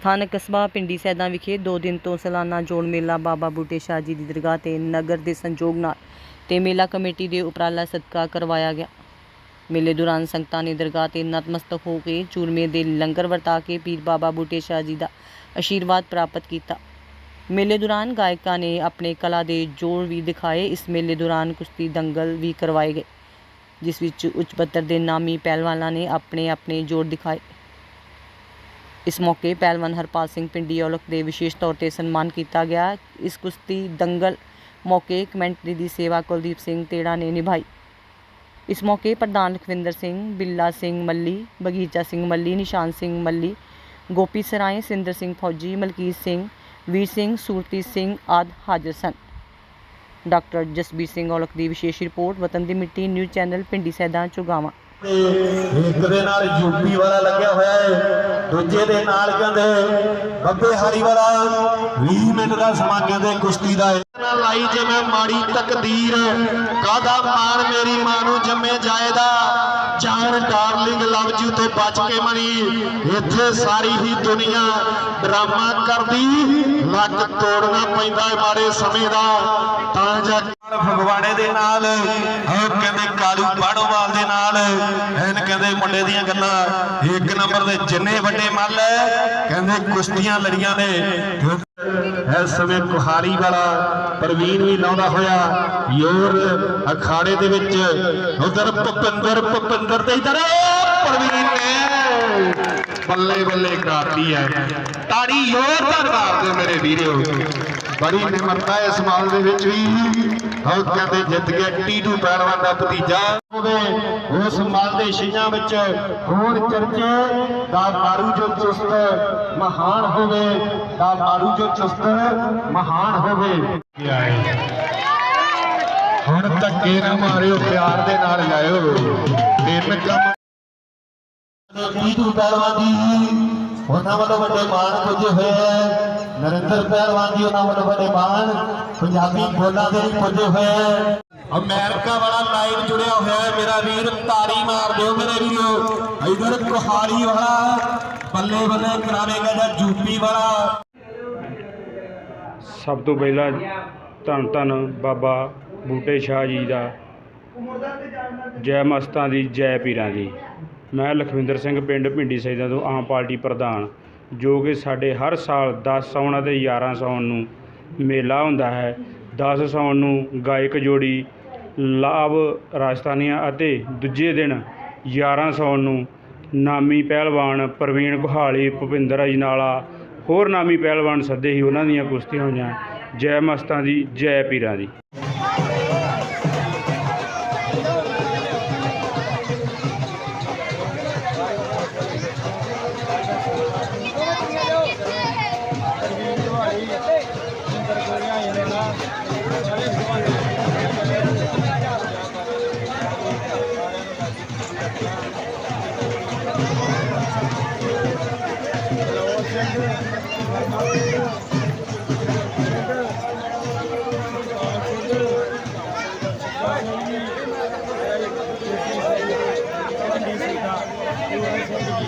ਸਥਾਨਕ ਕਸਬਾ ਪਿੰਡੀ ਸੈਦਾ ਵਿਖੇ 2 ਦਿਨ ਤੋਂ ਸਾਲਾਨਾ ਜੋੜ ਮੇਲਾ ਬਾਬਾ ਬੂਟੇ ਸ਼ਾਹ ਜੀ ਦੀ ਦਰਗਾਹ ਤੇ ਨਗਰ ਦੇ ਸੰਯੋਗ ਨਾਲ ਤੇ ਮੇਲਾ ਕਮੇਟੀ ਦੇ ਉਪਰਾਲਾ ਸਦਕਾ ਕਰਵਾਇਆ ਗਿਆ। ਮੇਲੇ ਦੌਰਾਨ ਸੰਗਤਾਂ ਨੇ ਦਰਗਾਹ ਤੇ ਨਤਮਸਤਕ ਹੋ ਕੇ ਚੂਰਮੇ ਦੇ ਲੰਗਰ ਵਰਤਾ ਕੇ ਪੀਰ ਬਾਬਾ ਬੂਟੇ ਸ਼ਾਹ ਜੀ ਦਾ ਆਸ਼ੀਰਵਾਦ ਪ੍ਰਾਪਤ ਕੀਤਾ। ਮੇਲੇ ਦੌਰਾਨ ਗਾਇਕਾਂ ਨੇ ਆਪਣੇ ਕਲਾ ਦੇ ਜ਼ੋਰ ਵੀ ਦਿਖਾਏ। ਇਸ ਮੇਲੇ ਦੌਰਾਨ ਕੁਸ਼ਤੀ ਦੰਗਲ ਵੀ ਕਰਵਾਏ ਗਏ, ਜਿਸ ਵਿੱਚ ਉੱਚ ਪੱਤਰ ਦੇ ਨਾਮੀ ਪਹਿਲਵਾਨਾਂ ਨੇ ਆਪਣੇ ਆਪਣੇ ਜੋੜ ਦਿਖਾਏ। ਇਸ ਮੌਕੇ ਪਹਿਲਵਾਨ ਹਰਪਾਲ ਸਿੰਘ ਪਿੰਡੀ ਔਲਖ ਦੇ ਵਿਸ਼ੇਸ਼ ਤੌਰ ਤੇ ਸਨਮਾਨ ਕੀਤਾ ਗਿਆ। ਇਸ ਕੁਸ਼ਤੀ ਦੰਗਲ ਮੌਕੇ ਕਮੈਂਟਰੀ ਦੀ ਸੇਵਾ ਕੁਲਦੀਪ ਸਿੰਘ ਤੇੜਾ ਨੇ ਨਿਭਾਈ। ਇਸ ਮੌਕੇ ਪ੍ਰਧਾਨ ਲਖਵਿੰਦਰ ਸਿੰਘ, ਬਿੱਲਾ ਸਿੰਘ ਮੱਲੀ, ਬਗੀਚਾ ਸਿੰਘ ਮੱਲੀ, ਨਿਸ਼ਾਨ ਸਿੰਘ ਮੱਲੀ, ਗੋਪੀ ਸਰਾਏ, ਸਿੰਦਰ ਸਿੰਘ ਫੌਜੀ, ਮਲਕੀਤ ਸਿੰਘ, ਵੀਰ ਸਿੰਘ ਸੂਰਤੀ ਸਿੰਘ ਆਦਿ ਹਾਜ਼ਰ ਸਨ। ਡਾਕਟਰ ਜਸਬੀਰ ਸਿੰਘ ਔਲਖ ਦੀ ਵਿਸ਼ੇਸ਼ ਰਿਪੋਰਟ, ਵਤਨ ਦੀ ਮਿੱਟੀ, ਨਿਊਜ਼ ਚੈਨਲ, ਪਿੰਡੀ ਸੈਦਾ ਚੁਗਾਵਾਂ। ਤੇ ਇੱਕ ਦੇ ਨਾਲ ਯੂਪੀ ਵਾਲਾ ਲੱਗਿਆ ਹੋਇਆ ਹੈ। ਦੂਜੇ ਦੇ ਨਾਲ ਕਹਿੰਦੇ, ਬੱਬੇ ਹਾਰੀ ਵਾਲਾ 20 ਮਿੰਟ ਦਾ ਸਮਾਂ ਕਹਿੰਦੇ, ਕੁਸ਼ਤੀ ਦਾ ਨਾਲ ਲਾਈ ਜਿਵੇਂ ਮਾੜੀ ਤਕਦੀਰ ਕਾਦਾ ਮਾਣ ਮੇਰੀ ਮਾਂ ਨੂੰ ਜੰਮੇ ਜਾਏਦਾ ਜਾਨ ਡਾਰਲਿੰਗ ਲਵ ਯੂ ਤੋਂ ਬਚ ਕੇ ਮਰੀ। ਇੱਥੇ ਸਾਰੀ ਹੀ ਦੁਨੀਆ ਡਰਾਮਾ ਕਰਦੀ। ਲੱਕ ਤੋੜਨਾ ਪੈਂਦਾ ਹੈ ਮਾੜੇ ਸਮੇਂ ਦਾ। ਤਾਂ ਜਾ ਫਗਵਾੜੇ ਦੇ ਨਾਲ ਉਹ ਕਹਿੰਦੇ ਕਾਲੂ ਬਾੜੋਵਾਲ ਦੇ ਨਾਲ, ਐਨ ਕਹਿੰਦੇ ਮੁੰਡੇ ਦੀਆਂ ਗੱਲਾਂ, ਇੱਕ ਨੰਬਰ ਦੇ ਜਿੰਨੇ ਵੱਡੇ ਮੱਲ ਕਹਿੰਦੇ ਕੁਸ਼ਤੀਆਂ ਲੜੀਆਂ ਨੇ। ਇਸ ਸਮੇਂ ਕੁਹਾਰੀ ਵਾਲਾ ਪ੍ਰਵੀਨ ਵੀ ਲਾਉਂਦਾ ਹੋਇਆ, ਯੋਰ ਅਖਾੜੇ ਦੇ ਵਿੱਚ, ਉਧਰ ਭੁਪਿੰਦਰ ਭੁਪਿੰਦਰ ਤੇ ਇਧਰ ਪ੍ਰਵੀਨ ਨੇ। ਬੱਲੇ ਬੱਲੇ ਕਰਦੀ ਹੈ ਤਾੜੀ ਜ਼ੋਰਦਾਰ ਮਾਰ ਦਿਓ ਮੇਰੇ ਵੀਰੋ। ਬੜੀ ਨਿਮਰਤਾ ਇਸ ਮਾਲ ਦੇ ਵਿੱਚ ਵੀ। ਉਹ ਕਹਿੰਦੇ ਜਿੱਤ ਗਿਆ ਟੀਟੂ ਪਹਿਲਵਾਨ ਦਾ ਭਤੀਜਾ। ਹੋਵੇ ਉਸ ਮਾਲ ਦੇ ਛਿਆਂ ਵਿੱਚ ਹੋਰ ਚਰਚੇ ਦਾ ਮਾਰੂ ਜੋ ਚੁਸਤ ਮਹਾਨ ਹੋਵੇ, ਦਾ ਮਾਰੂ ਜੋ ਚੁਸਤ ਮਹਾਨ ਹੋਵੇ। ਹੁਣ ਧੱਕੇ ਨਾ ਮਾਰਿਓ, ਪਿਆਰ ਦੇ ਨਾਲ ਜਾਇਓ। ਤਿੰਨ ਕੰਮ ਟੀਟੂ ਪਹਿਲਵਾਨ ਜੀ ਉਹਨਾਂ ਵੱਲੋਂ ਵੱਡੇ ਮਾਣ ਪੁੱਜੇ ਹੋਏ ਨਰਿੰਦਰ ਪਹਿਲਵਾਨ ਜੀ, ਉਹਨਾਂ ਵੱਲੋਂ ਵੱਡੇ ਮਾਣ। ਪੰਜਾਬੀ ਬੋਲਾਂ ਦੇ ਵੀ ਪੁੱਜੇ ਹੋਏ ਅਮਰੀਕਾ ਵਾਲਾ ਲਾਈਵ ਜੁੜਿਆ ਹੋਇਆ ਹੈ। ਮੇਰਾ ਵੀਰ, ਤਾੜੀ ਮਾਰ ਦਿਓ ਮੇਰੇ ਵੀਰੋ। ਇਧਰ ਕੁਹਾਰੀ ਵਾਲਾ, ਬੱਲੇ ਬੱਲੇ ਕਰਾਵੇਗਾ ਜਾਂ ਯੂਪੀ ਵਾਲਾ। ਸਭ ਤੋਂ ਪਹਿਲਾਂ ਧੰਨ ਧੰਨ ਬਾਬਾ ਬੂਟੇ ਸ਼ਾਹ ਜੀ ਦਾ। ਜੈ ਮਸਤਾਂ ਦੀ, ਜੈ ਪੀਰਾਂ ਦੀ। ਮੈਂ ਲਖਵਿੰਦਰ ਸਿੰਘ, ਪਿੰਡ ਭਿੰਡੀ ਸੈਦਾ ਤੋਂ ਆਮ ਪਾਰਟੀ ਪ੍ਰਧਾਨ। ਜੋ ਕਿ ਸਾਡੇ ਹਰ ਸਾਲ 10 ਸਾਉਣ ਅਤੇ 11 ਸਾਉਣ ਨੂੰ ਮੇਲਾ ਹੁੰਦਾ ਹੈ। 10 ਸਾਉਣ ਨੂੰ ਗਾਇਕ ਜੋੜੀ ਲਾਭ ਰਾਜਸਥਾਨੀਆਂ ਅਤੇ ਦੂਜੇ ਦਿਨ 11 ਸਾਉਣ ਨੂੰ ਨਾਮੀ ਪਹਿਲਵਾਨ ਪ੍ਰਵੀਨ ਗੁਹਾਲੀ ਭੁਪਿੰਦਰ ਅਜਨਾਲਾ, ਹੋਰ ਨਾਮੀ ਪਹਿਲਵਾਨ ਸੱਦੇ ਹੀ ਉਹਨਾਂ ਦੀਆਂ ਕੁਸ਼ਤੀਆਂ ਹੋਈਆਂ। ਜੈ ਮਸਤਾਂ ਦੀ, ਜੈ ਪੀਰਾਂ ਦੀ।